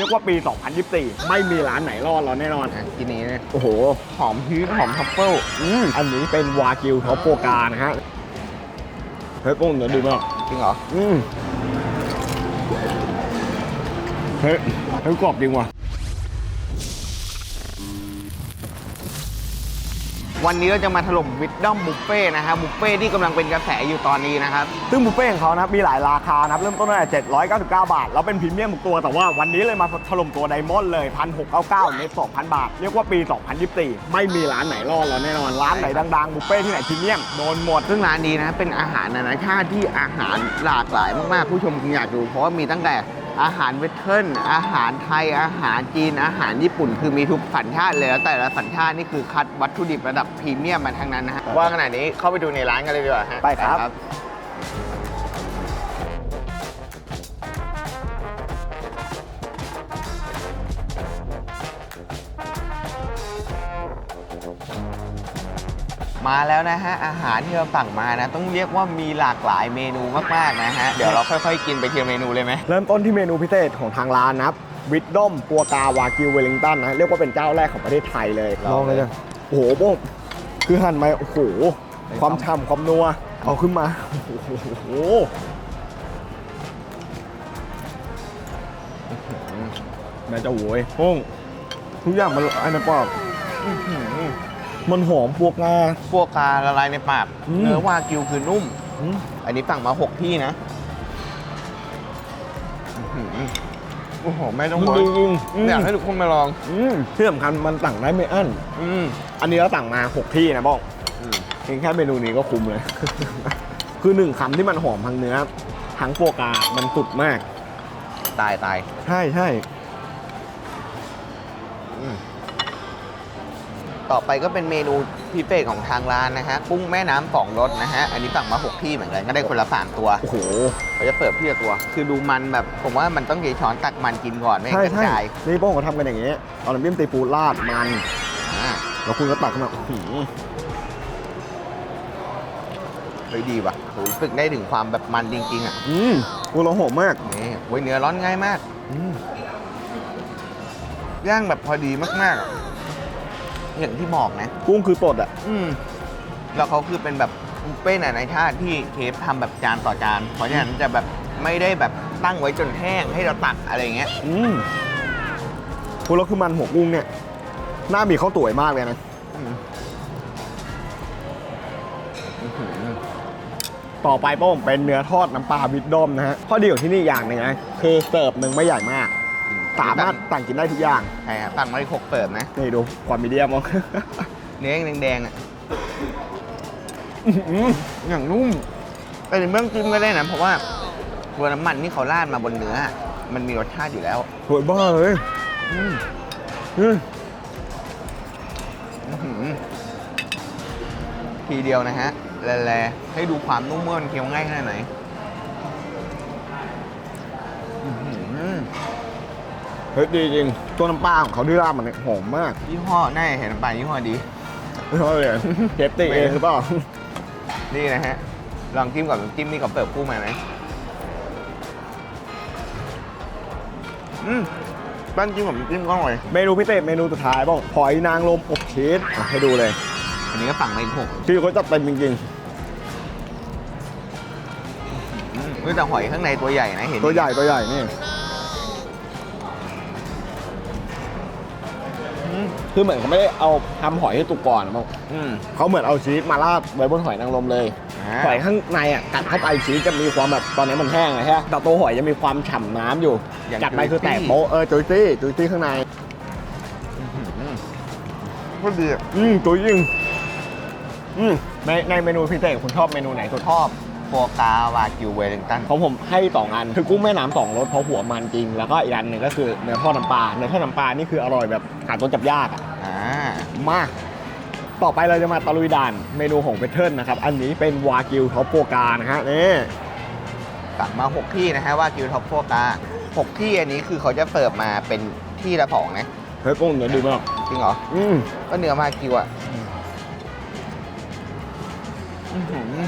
รียกว่าปี 2024 ไม่มีร้านไหนรอดเราแน่นอน อะกินนี้นะโอ้โห หอมพีชหอมทัฟเฟิลอืมอันนี้เป็นวากิวท็อปโปกานะฮะเฮ้ยโป้งเดี๋ยวดูมากจริงเหรอ อืมเฮ้ยเฮ้ยกรอบจริงว่ะ วันนี้เราจะมาถล่มวิดดอมบุฟเฟ่นะฮะบุฟเฟ่ที่กำลังเป็นกระแสอยู่ตอนนี้นะครับ ซึ่งบุฟเฟ่ต์ของเขานะครับมีหลายราคานะครับเริ่มต้นตั้งแต่799 บาท แล้วเป็นพรีเมียมทุกตัวแต่ว่าวันนี้เลยมาถล่มตัวไดมอนด์เลย 1,699เน็ต2,000 บาท เรียกว่าปี 2024 ไม่มีร้านไหนรอดเราแน่นอนร้านไหนดังๆบุฟเฟ่ต์ที่ไหนพรีเมียมโดนหมด ซึ่งร้านนี้นะเป็นอาหารนานาชาติที่อาหารหลากหลายมากๆ ผู้ชมคงอยากดูเพราะว่ามีตั้งแต่ อาหารเวสเทิร์นอาหารไทย อาหารจีน อาหารญี่ปุ่น คือมีทุกสัญชาติเลยแล้วแต่ละสัญชาตินี่คือคัดวัตถุดิบระดับพรีเมียมมาทั้งนั้นนะฮะ ว่าขนาดนี้เข้าไปดูในร้านกันเลยดีกว่าฮะไปครับ มาแล้วนะฮะอาหารที่เราสั่งมานะ ต้องเรียกว่ามีหลากหลายเมนูมากๆนะฮะเดี๋ยวเราค่อยๆ กินไปทีละเมนูเลยไหมเริ่มต้นที่เมนูพิเศษของทางร้านนะครับวิดดอมปัวกาวากิวเวลลิงตันนะเรียกว่าเป็นเจ้าแรกของประเทศไทยเลยลองเลยจ้ะโอ้โหโป้งคือหั่นมาโอ้โหความฉ่ำความนัวเอาขึ้นมาโอ้โหแม่เจะโวยโป้งทุกอย่างมันอันนั้นปอก มันหอมพวกงา พวกกาละลายในปาก อืม เนื้อวากิวคือนุ่ม อืมอันนี้สั่งมา6ที่นะอื้อหือโอ้โหไม่ต้องมันบอกดีจริงมอยากให้ทุกคนมาลอง อืมที่สำคัญมันสั่งได้ไม่อั้น อืมอันนี้เราสั่งมา 6 ที่นะบ้องอืมเพียงแค่เมนูนี้ก็คุ้มเลย คือหนึ่งคำที่มันหอมทั้งเนื้อทั้งโปกา มันสุดมาก ตายตาย ใช่ใช่ ต่อไปก็เป็นเมนูพิเศษของทางร้านนะฮะกุ้งแม่น้ำสองรสนะฮะอันนี้สั่งมา 6 ที่เหมือนกันก็ได้คนละสามตัวโอ้โหเขาจะเปิดที่ละตัว คือดูมันแบบผมว่ามันต้องเกช้อนตักมันกินก่อนไม่ใช่งั้นกใช่ระจายนี่โป้งเขาทำกันอย่างนี้เอาน้ำจิ้มซีฟู้ดราดมันอ่าแล้วคุณก็ตักขึ้นมาอื้อหือเฮ้ยดีว่ะโหรู้สึกได้ถึงความแบบมันจริงๆอะอืมกูเราหอมมากนี่โอ้ยเนื้อร้อนง่ายมากอืมย่างแบบพอดีมากๆอะ อย่างที่บอกนะ กุ้งคือสดอะ อืมแล้วเขาคือเป็นแบบบุฟเฟ่ต์นานาชาติที่เคฟทำแบบจานต่อจาน เพราะฉะนั้นจะแบบไม่ได้แบบตั้งไว้จนแห้งให้เราตักอะไรอย่างเงี้ย อืมคุณแล้วคือมันหัวกุ้งเนี่ย หน้ามีข้าวตุ๋ยมากเลยนะ อืมอื้อหือต่อไปโป้งเป็นเนื้อทอดน้ำปลาวิดดอมนะฮะข้อดีของที่นี่อย่างหนึ่งนะคือเสิร์ฟหนึ่งไม่ใหญ่มาก สามารถสั่งกินได้ทุกอย่างใช่ฮะตั้งไว้หกเปิดนะ นี่ดูความมีเดียมมั้งเนื้อแดงๆอะอย่างนุ่มแต่ในเบื้องจิ้มก็ได้นะ เพราะว่าตัวน้ำมันที่เขาราดมาบนเนื้อ มันมีรสชาติอยู่แล้วสวยบ้าเลยอืมอืมอื้อหือทีเดียวนะฮะ แลๆให้ดูความนุ่มเมื่อมันเคี้ยวง่ายขนาดไหนอื้อหือ เฮ้ยดีจริง ตัวน้ำปลาของเขาที่ราดมันเนี่ยหอมมากยี่ห้อน่าจะเห็นน้ำปลายี่ห้อดี ไม่ใช่เลยเชฟตีเองหรือเปล่า นี่นะฮะ ลองจิ้มกับน้ำจิ้มนี่กับเปิดคู่มาไหมอืมปั้นจิ้มกับน้ำจิ้มก็อร่อย เมนูพิเศษเมนูสุดท้ายบ้างหอยนางรมอบชีสอะให้ดูเลย อันนี้ก็สั่งมาอีกหกที่เขาจัดเต็มจริงอืมเฮ้ยแต่หอยข้างในตัวใหญ่นะเห็นๆ ตัวใหญ่ตัวใหญ่นี่ คือเหมือนเขาไม่ได้เอาทำหอยให้ตุกก่อนบ้างอืมเขาเหมือนเอาชีสมาราดไว้บนหอยนางรมเลย อ่า หอยข้างในอะกัดเข้าไปชีสจะมีความแบบตอนนี้มันแห้งอะใช่ไหมแต่ตัวหอยจะมีความฉ่ำน้ำอยู่อย่างกัดไปคือจุยซี่แตกโป๊ะเออจุยซี่จุยซี่ข้างในอืมก็ดีอะอืมจุยจริงอืมในในเมนูพิเศษคุณชอบเมนูไหนสุดชอบ โฟกาวากิวเวลลิงตัน ของผมให้สองอัน คือกุ้งแม่น้ำสองรสเพราะหัวมันจริง แล้วก็อีกอันหนึ่งก็คือเนื้อทอดน้ำปลาเนื้อทอดน้ำปลานี่คืออร่อยแบบหาตัวจับยากอะอ่ามาก ต่อไปเราจะมาตะลุยด่านเมนูของเพเทิร์นนะครับ อันนี้เป็นวากิวท็อปโปกานะฮะนี่สั่งมา 6 ที่นะฮะว่ากิวท็อปโฟกา6ที่อันนี้คือเขาจะเสิร์ฟมาเป็นที่ละสองนะ เฮ้ยกุ้งเดี๋ยวดูมากจริงเหรอ อืมก็เนื้อมากิวอะอื้อหือ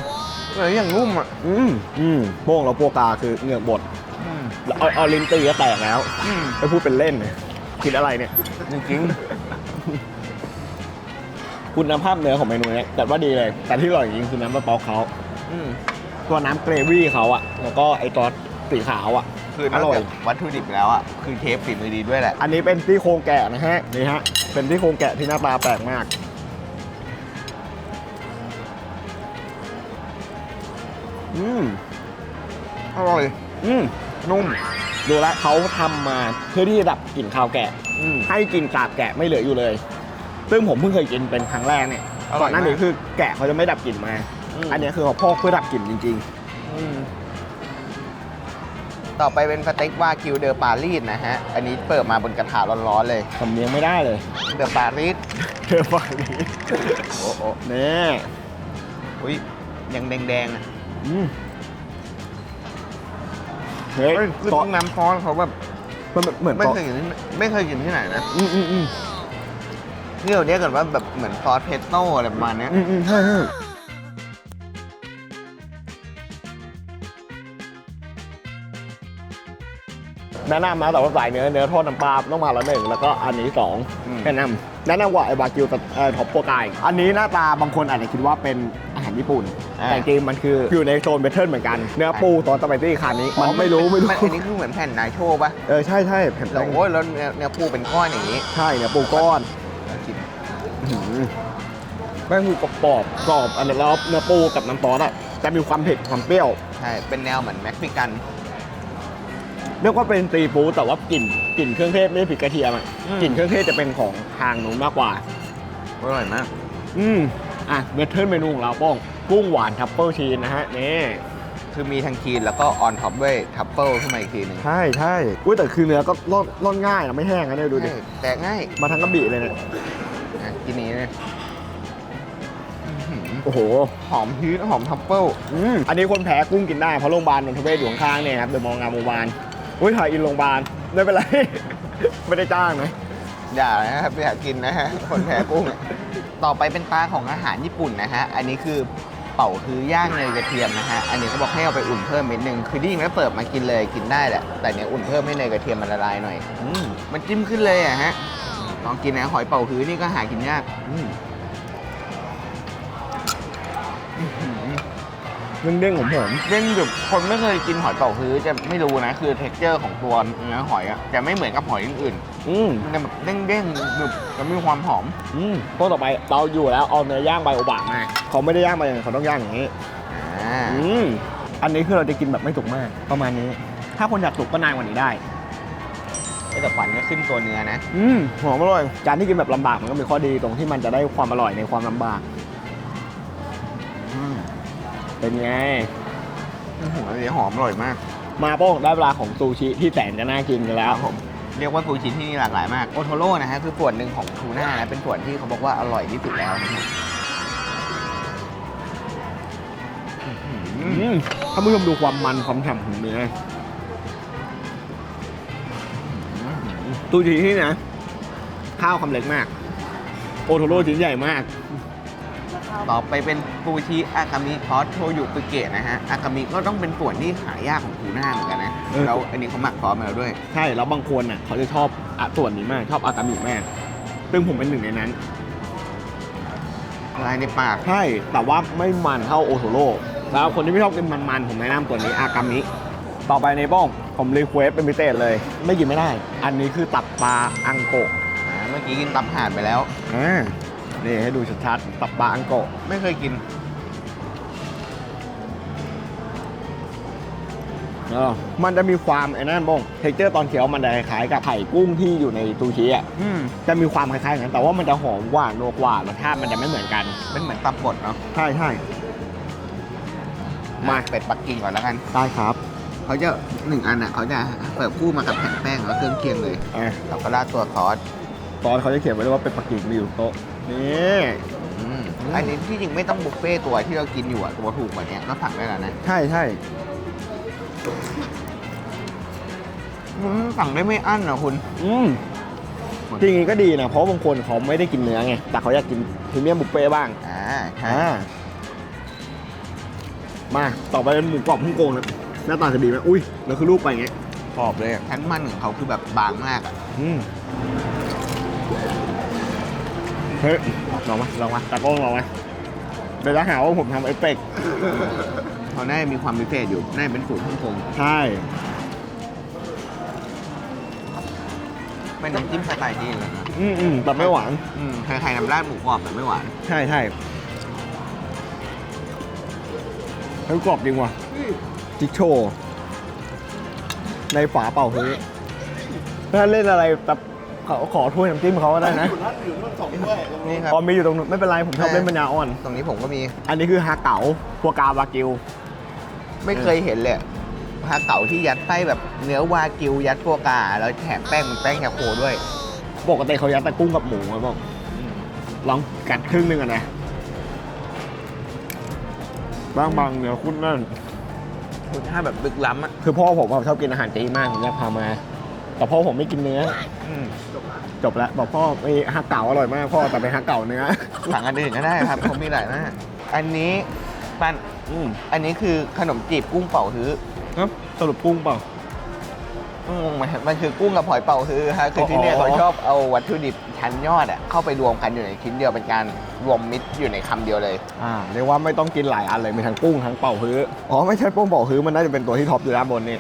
เนื้ออย่างนุ่มอะ อืมอืมโป้งแล้วโปกาคือเหงือกบดอืมเอาเอาลิ้นตีก็แตกแล้วอืมไปพูดเป็นเล่นเนี่ยคิดอะไรเนี่ย จริงคุณภาพเนื้อของเมนูเนี้ยแต่ว่าดีเลย แต่ที่อร่อยจริงๆคือน้ำมะเปาเขาๆอืมตัวน้ำเกรวี่เขาอะแล้วก็ไอ้ซอสสีขาวอะคืออนอกร่อย จากวัตถุดิบแล้วอะ คือเชฟฝีมือดีด้วยแหละ อันนี้เป็นที่โครงแกะนะฮะ นี่ฮะ เป็นที่โครงแกะที่หน้าตาแปลกมาก อืมอร่อย อืมนุ่ม ดูแลวเขาทำมาเพื่อที่จะดับกลิ่นคาวแกะ อืม ให้กลิ่นกาบแกะไม่เหลืออยู่เลย ซึ่งผมเพิ่งเคยกินเป็นครั้งแรกเนี่ยอร่อยก่อนหน้านี้มากคือแกะเขาจะไม่ดับกลิ่นมา อืม อันนี้คือเขาพอกเพื่อดับกลิ่นจริง อืมต่อไปเป็นสเต็กวากิวเดอปารีสนะฮะ อันนี้เปิดมาบนกระถาร้อนๆเลย ๆ สำเนียงไม่ได้เลย เดอปารีสเธอฟังนี้โอ้โหนี่อุ้ยยังแดงๆอะ อืมเฮ้ยเฮ้ยคือซอต้สองน้ำซอสเขาแบบมันเหมือนไม่ซอสเคยกินที่ไม่เคยกินที่ไหนนะอืมอืมอืมนี่เราเรียกกันว่าแบบเหมือนซอสเพสโต้อะไรประมาณเนี้ยอืมอืมใช่ใช่แนะนำนะแต่ว่าสายเนื้อเนื้อทอดน้ำปลาต้องมาละหนึ่งแล้วก็อันนี้สองอืมแนะนำแนะนำกว่าไอ้บากิวกับเอ่อท็อปโปรกายอันนี้หน้าตาบางคนอาจจะคิดว่าเป็นอาหารญี่ปุ่น แต่จริงๆมันคืออยู่ในโซนเบเทิลเหมือนกัน เนื้อปูซอสสไปซี่คานี้มันไม่รู้ไม่รู้นอันนี้คือเหมือนแผ่นนาโชป่ะเออใช่ใช่แผ่นแล้วโอ้ยแล้วเนื้อเนื้อปูเป็นก้อนอย่างนี้ ใช่เนื้อปูก้อนกินอื้อหือแม่งคือกรอบๆกรอบอันนี้แล้วเนื้อปูกับน้ำซอสอะจะมีความเผ็ดความเปรี้ยวใช่เป็นแนวเหมือนเม็กซิกันเรียกว่าเป็นซีฟู้ดแต่ว่ากลิ่นกลิ่นเครื่องเทศไม่ได้ผิดกระเทียมอะอืมกลิ่นเครื่องเทศจะเป็นของทางนู้นมากกว่าอร่อยมาก อืมอะเมทเทิลเมนูของเราป้อง กุ้งหวานทัฟเฟิลชีสนะฮะนี่คือมีทั้งคีนแล้วก็ออนท็อปด้วยทัฟเฟิลขึ้นมาอีกทีหนึ่งใช่ใช่อุ้ยแต่คือเนื้อก็ร่อนร่อนง่ายนะไม่แห้งนะเนี่ยดูดิใช่แตกง่ายมาทั้งกระบี่เลยเนี่ยอะกินนี้เลยอื้อหือโอ้โห หอมชีสหอมทัฟเฟิลอืมอันนี้คนแพ้กุ้งกินได้เพราะโรงพยาบาลนนทเวศอยู่ข้างๆเนี่ยครับเดอะมองงามโรงพยาบาลอุ้ยถ่ายอินโรงพยาบาลไม่เป็นไร ไม่ได้จ้างนะอย่านะครับอยากกินนะฮะคนแพ้กุ้งอะต่อไปเป็นตาของอาหารญี่ปุ่นนะฮะ อันนี้คือ เป่าคือย่างเนยกระเทียมนะฮะ อันนี้เขาบอกให้เอาไปอุ่นเพิ่มนิดนึง คือที่จริงแล้วเปิดมากินเลยกินได้แหละ แต่เนี้ยอุ่นเพิ่มให้เนยกระเทียมมันละลายหน่อยอืมมันจิ้มขึ้นเลยอะฮะ ลองกินนะหอยเป่าฮื้อนี่ก็หากินยากอืมเด้งๆผมผมเด้งแบบคนไม่เคยกินหอยเป่าฮื้อจะไม่รู้นะ คือเท็กเจอร์ของตัวเนื้อหอยอะจะไม่เหมือนกับหอยอื่นอืมๆมันจะแบบเด้งๆหนึบแล้วมีความหอม อืมตัวต่อไปเราอยู่แล้วเอาเนื้อย่างใบโอบะมา เขาไม่ได้ย่างมาอย่างนั้นเขาต้องย่างอย่างนี้อ่าอืมอันนี้คือเราจะกินแบบไม่สุกมาก ประมาณนี้ ถ้าคนอยากสุกก็นานกว่านี้ได้ แต่ขวัญก็ขึ้นตัวเนื้อนะ อืมหอมอร่อยการที่กินแบบลำบากมันก็มีข้อดีตรงที่มันจะได้ความอร่อยในความลำบากอืมเป็นไง อื้อหืออันนี้หอมอร่อยมากมาโป้งได้เวลาของซูชิที่แสนจะน่ากินกันแล้ว ผมเรียกว่าซูชิที่นี่หลากหลายมากโอโทโร่นะฮะคือส่วนหนึ่งของทูน่านะเป็นส่วนที่เขาบอกว่าอร่อยที่สุดแล้วนะฮะ หืออืมถ้าผู้ชมดูความมันความฉ่ำของเนื้อซูชิที่นะ ข้าวคำเล็กมาก โอโทโร่ชิ้นใหญ่มาก ต่อไปเป็นซูชิอากามิซอสโชยุปุเกะนะฮะ อากามิก็ต้องเป็นส่วนที่หายากของทูน่าเหมือนกันนะเออแล้วอันนี้เขาหมักซอสมาแล้วด้วย ใช่ แล้วบางคนน่ะ เขาจะชอบอะส่วนนี้มาก ชอบอากามิมาก ซึ่งผมเป็นหนึ่งในนั้นอะไรในปาก ใช่ แต่ว่าไม่มันเท่าโอโทโร่ แล้วคนที่ไม่ชอบกินมันๆผมแนะนำตัวนี้อากามิต่อไปในบ้องผมรีเควสเป็นพิเศษเลย ไม่กินไม่ได้ อันนี้คือตับปลาอังโกะอ่าเมื่อกี้กินตับห่านไปแล้ว อ่านี่ให้ดูชัดๆตับปลาอังโกะไม่เคยกินเออมันจะมีความไอ้นั่นบ้องเทคเจอร์ตอนเคี้ยวมันจะคล้ายๆกับไข่กุ้งที่อยู่ในซูชิอะอืมจะมีความคล้ายๆกันแต่ว่ามันจะหอมกว่านัวกว่ารสชาติมันจะไม่เหมือนกัน เป็นเหมือนตับบดเนาะใช่ใช่ มาเป็ดปักกิ่งก่อนแล้วกัน ได้ครับเขาจะหนึ่งอันอะเขาจะเปิดคู่มากับแผ่นแป้งแล้วเครื่องเคียงเลยอะแล้วก็ราดตัวซอสตอนเขาจะเขียนไว้เลยว่าเป็นปักกิ่งมีอยู่โต๊ะนี่อืมอันนี้ที่จริงไม่ต้องบุฟเฟ่ต์ตัวที่เรากินอยู่อะตัวถูกกว่านี้ก็สั่งได้แล้วนะใช่ใช่อืมสั่งได้ไม่อั้นอะคุณ อืมจริงๆก็ดีนะ เพราะบางคนเขาไม่ได้กินเนื้อไง แต่เขาอยากกินพรีเมียมบุฟเฟ่ต์บ้าง อ่า ใช่อ่า มาต่อไปเป็นหมูกรอบฮ่องกงนะหน้าตาจะดีไหมอุ้ยแล้วคือรูปไปอย่างเงี้ยขอบเลยอะชั้นมันของเขาคือแบบบางมากอะอืมเฮ้ยลองมาลองมาตากล้องลองมาเดี๋ยวจะหาว่าผมทำเอฟเฟกต์เขาน่าจะมีความพิเศษอยู่น่าจะเป็นสูตรฮ่องกงใช่เป็นน้ำจิ้มสไตล์จีนเลยนะอืมอืมแต่ไม่หวานอืมคล้ายๆน้ำราดหมูกรอบแต่ไม่หวาน ใช่ใช่ ฮ้ยกรอบจริงว่ะจิกโชว์ในฝาเป่าเฮ้ยถ้าเล่นอะไรแต่เขาขอถ้วยน้ำจิ้มเขาก็ได้นะนี่ครับอมีอยู่ตรงนู้นไม่เป็นไรผมชอบเล่นปัญญาอ่อน ตรงนี้ผมก็มีอันนี้คือฮาเก๋าพัวกาวากิว ไม่เคยเห็นเลยฮาเก๋าที่ยัดไส้แบบเนื้อวากิวยัดตัวกา แล้วแถมแป้งมันแป้งแคโคด้วย ปกติเขายัดแต่กุ้งกับหมูไว้บอกลองกัดครึ่งหนึงอะนะ บางบางๆเนื้อคุ้นนั่นรสชาติแบบลึกล้ำอะคือพ่อผมอะชอบกินอาหารจีนมากผมอยากพามาแต่พ่อผมไม่กินเนื้อ อืมจบแล้วบอกพ่อมีฮักเก๋าอร่อยมากพ่อแต่เป็นฮักเก๋าเนื้อ สั่งอันอื่นก็ได้ครับเขามีหลายหน้าอันนี้ปั้นอืมอันนี้คือขนมจีบกุ้งเป่าฮื้อครับสรุปกุ้งเปล่า อืมมันมันคือกุ้งกับหอยเป่าฮื้อฮะคือที่เนี่ยอ๋อเขาชอบเอาวัตถุดิบชั้นยอดอะเข้าไปรวมกันอยู่ในชิ้นเดียวเป็นการรวมมิตรอยู่ในคำเดียวเลยอ่าเรียกว่าไม่ต้องกินหลายอันเลยมีทั้งกุ้งทั้งเป่าฮื้ออ๋อไม่ใช่ป้งเป่าฮื้อมันน่าจะเป็นตัวที่ท็อปอยู่ด้านบนนี่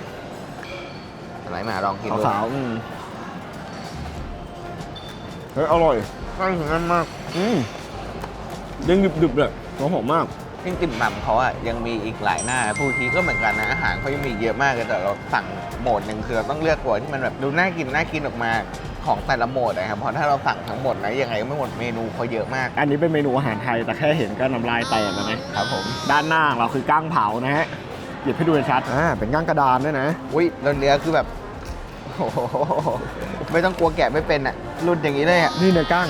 อะไรมาลองกินดูขาวๆอืมเฮ้ยอร่อยก็ถึงนั้นมากอืมยังดึบๆเลยหอมหอมมาก จริงติ่มหม่ำเขาอะยังมีอีกหลายหน้าผู้ทีก็เหมือนกันนะอาหารเขายังมีเยอะมากเลยแต่เราสั่งโหมดหนึ่งคือเราต้องเลือกตัวที่มันแบบดูน่ากินน่ากินออกมาของแต่ละโหมดนะครับเพราะถ้าเราสั่งทั้งหมดนะยังไงก็ไม่หมดเมนูเขาเยอะมาก อันนี้เป็นเมนูอาหารไทยแต่แค่เห็นก็น้ำลายแตกแล้วนะครับผมด้านหน้าของเราคือก้างเผานะฮะหยิบให้ดูชัดอ่าเป็นก้างกระดานด้วยนะอุ้ยแล้วเนื้อคือแบบโอ้โหไม่ต้องกลัวแกะไม่เป็นอะรุ่นอย่างนี้เลยอะนี่เนื้อก้าง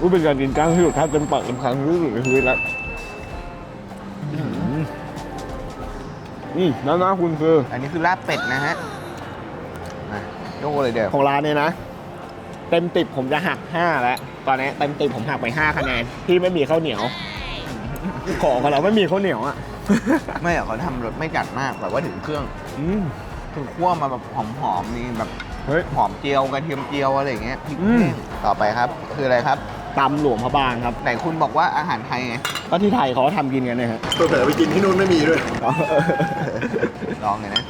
อุ้ยเป็นการกินก้างที่สุดท้ายเต็มปากเต็มคำที่สุดในชีวิตแล้วอื้อหือนี่ด้านหน้าคุณคือ อันนี้คือลาบเป็ดนะฮะมาโยกเลยเดี๋ยวของร้านเนี่ยนะ เต็มติบผมจะหัก5แล้วตอนนี้เต็มติบผมหักไป5คะแนนที่ไม่มีข้าวเหนียว ของของเราไม่มีข้าวเหนียวอะ ไม่อะเขาทำรสไม่จัดมากแบบว่าถึงเครื่องอืมคือคั่วมาแบบหอมๆนี่แบบเฮ้ยหอมเจียวกระเทียมเจียวอะไรอย่างเงี้ยพริกอืมแห้งต่อไปครับ คืออะไรครับ ตำหลวงพระบางครับ ไหนคุณบอกว่าอาหารไทยไงก็ที่ไทยเขาทำกินกันเนี่ยฮะเผลอๆไปกินที่นู่นไม่มีด้วย ลองเลยนะ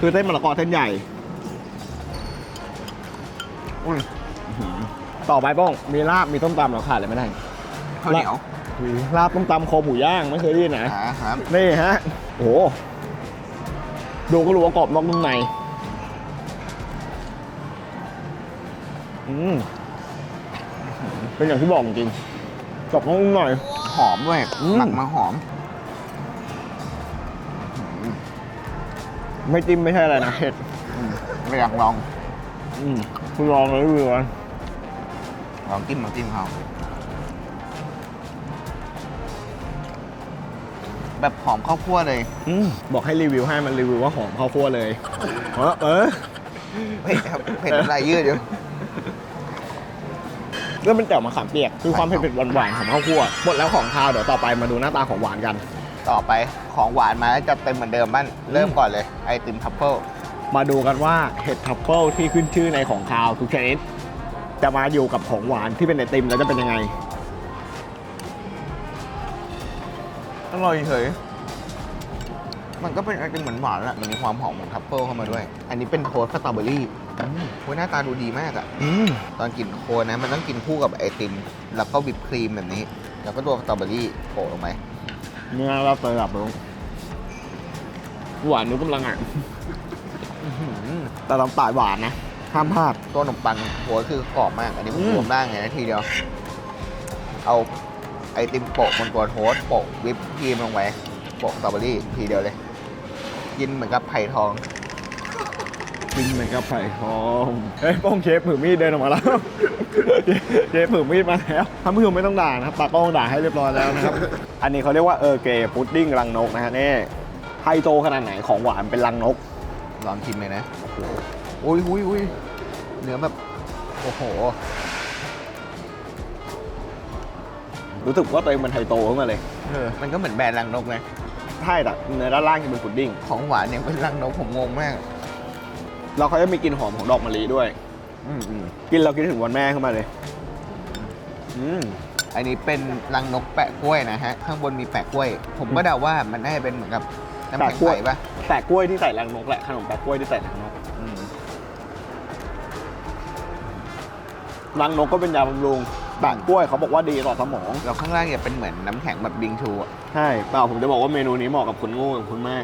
คือเส้นมะละกอเส้นใหญ่อุ้ยต่อไปป้อง มีลาบมีต้มตำเราขาดเลยไม่ได้ข้าวเหนียวมีลาบต้มตำคอหมูย่างไม่เคยได้ยินนะอ่าครับนี่ฮะโอ้โหดูก็รู้ว่ากรอบนอกนุ่มในอืม เป็นอย่างที่บอกจริงกรอบนอกนุ่มในหอมด้วยอืม หมักมาหอม ไม่จิ้มไม่ใช่อะไรนะเผ็ดอืมไม่อยากลอง อืมคุณลองเลยดีกว่าลองจิ้มมาจิ้มเขาแบบหอมข้าวคั่วเลย อืมบอกให้รีวิวให้มันรีวิวว่าหอมข้าวคั่วเลยเออเออเผ็ดครับเผ็ดน้ำลายยืดอยู่ แล้วเป็นแจ่วมะขามเปียกคือความเผ็ดๆหวานๆของข้าวคั่วหมดแล้วของคาวเดี๋ยวต่อไปมาดูหน้าตาของหวานกัน ต่อไปของหวานมาแล้วจะเต็มเหมือนเดิมบ้านเริ่มก่อนเลยไอติมทัฟเฟิลมาดูกันว่าเห็ดทัฟเฟิลที่ขึ้นชื่อในของคาวทุกชนิดจะมาอยู่กับของหวานที่เป็นไอติมแล้วจะเป็นยังไงอร่อยเฉยมันก็เป็นไอติมเหมือนหวานแหละมันมีความหอมของทัฟเฟิลเข้ามาด้วย อันนี้เป็นโทสต์สตรอเบอรี่ โอ้ยหน้าตาดูดีมากอะอืมตอนกินโคนนะ มันต้องกินคู่กับไอติม แล้วก็วิปครีมแบบนี้ แล้วก็ตัวสตรอเบอรี่โปะลงไปเนื้อเราเติมแบบลง หวานนู้กำลังอะอื้อหือแต่ลำตายหวานนะ ห้ามพลาด ตัวขนมปังหัวคือกรอบมาก อันนี้มันอืมรวมได้ไงนะทีเดียว เอาไอติมโปะบนตัวโทสต์โปะวิปครีมลงไปโปะสตรอเบอรี่ทีเดียวเลย กินเหมือนกับไผ่ทอง กินเหมือนกับไผ่ทองเฮ้ยป้องเชฟผือมีดเดินออกมาแล้วเชฟผือมีดมาแล้วท่านผู้ชมไม่ต้องด่านะครับตากล้องด่าให้เรียบร้อยแล้วนะครับ อันนี้เขาเรียกว่าเออร์เกย์พุดดิ้งรังนกนะฮะนี่ไฮโตขนาดไหนของหวานเป็นรังนกลองชิมเลยนะโอ้โหอุ้ยอุ้ยอุ้ยเนื้อแบบโอ้โหรู้สึกว่าตัวเองเป็นไฮโตขึ้นมาเลยเออมันก็เหมือนแบรนด์รังนกนะถใช่แต่เนื้อด้านล่างจะเป็นพุดดิ้งของหวานเนี่ยเป็นรังนกผมงงมาก แล้วเขาจะมีกลิ่นหอมของดอกมะลิด้วย อืมอืมกินเราคิดถึงวันแม่ขึ้นมาเลย อืม อันนี้เป็นรังนกแปะกล้วยนะฮะ ข้างบนมีแปะกล้วย ผมก็เดาว่ามันน่าจะเป็นเหมือนกับน้ำแข็งแปะกล้ใสวยปะแปะกล้วยที่ใส่รังนกแหละขนมแปะกล้วยที่ใส่รังนกอืมรังนกก็เป็นยาบำรุงแปะกล้วยเขาบอกว่าดีต่อสมอง แล้วข้างล่างจะเป็นเหมือนน้ำแข็งแบบบิงชูอะ ใช่เปล่าผมจะบอกว่าเมนูนี้เหมาะกับคุณโง่กับคุณแม่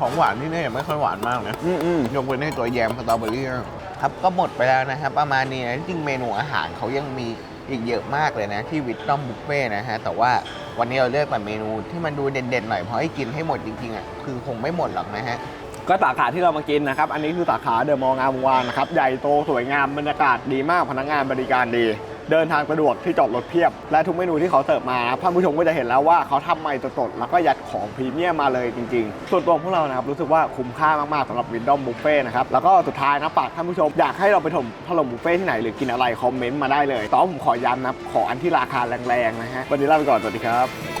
ของหวานที่นี่ไม่ค่อยหวานมากนะอืมอืมยกเว้นในตัวแยมสตรอเบอรี่ครับก็หมดไปแล้วนะครับ ประมาณนี้นะจริงๆเมนูอาหารเขายังมีอีกเยอะมากเลยนะที่วิตตอมบุฟเฟ่นะฮะแต่ว่าวันนี้เราเลือกแบบเมนูที่มันดูเด่นๆหน่อยเพราะให้กินให้หมดจริงๆอะคือคงไม่หมดหรอกนะฮะก็สาขาที่เรามากินนะครับ อันนี้คือสาขาเดอะมอลล์งามวงศ์วานนะครับ ใหญ่โตสวยงามบรรยากาศดีมากพนักงานบริการดี เดินทางสะดวกที่จอดรถเพียบ และทุกเมนูที่เขาเสิร์ฟมานะท่านผู้ชมก็จะเห็นแล้วว่าเขาทำใหม่สดๆแล้วก็ยัดของพรีเมียมมาเลยจริงๆ ส่วนตัวพวกเรานะครับรู้สึกว่าคุ้มค่ามากๆสำหรับวินดอมบุฟเฟ่นะครับแล้วก็สุดท้ายนะฝากท่านผู้ชมอยากให้เราไปถมถล่มบุฟเฟ่ที่ไหนหรือกินอะไรคอมเมนต์มาได้เลยแต่อผมขอย้ำนะขออันที่ราคาแรงๆนะฮะวันนี้ลาไปก่อนสวัสดีครับ